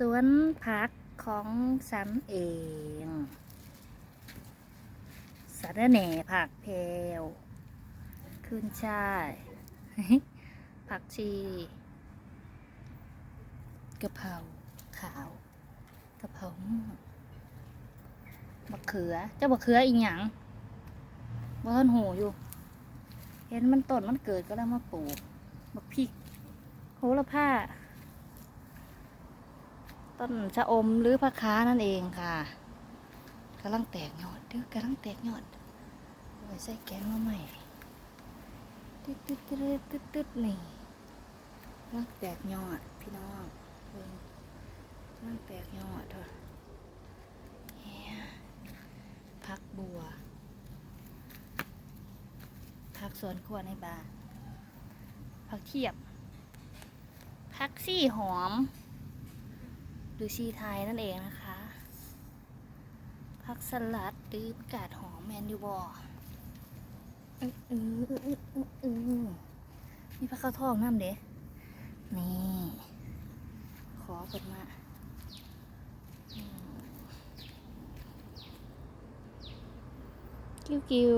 สวนผักของฉันเองสาระแหน่ผักเพลขึ้นช่ายผักชีกะเพราขาวกะเพราม่วงบักเขือเจ้าบักเขืออีกอย่างบ่ทันหูอยู่ เห็นมันต้นมันเกิดก็แล้วมาปลูกบักพริกโหระพา ต้นชะอมหรือผักค้านั่นเองค่ะกำลังแตกยอดเด้อกำลังแตกยอดเอาไว้ใส่แกงมาใหม่ตึ๊ดตึ๊ดตึ๊ดตึ๊ดตึ๊ดนี่กำลังแตกยอดพี่น้องกำลังแตกยอดเถอะเนี่ยผักบัวผักสวนครัวในบ้านผักเทียบผักซี่หอม หรือชีไทยนั่นเองนะคะผักสลัดหรือผักกาดหอมแมนยูบอมีผักข้าวทองน้ำเด้นี่ ขอเปิดมาอืมกิ้วกิ้ว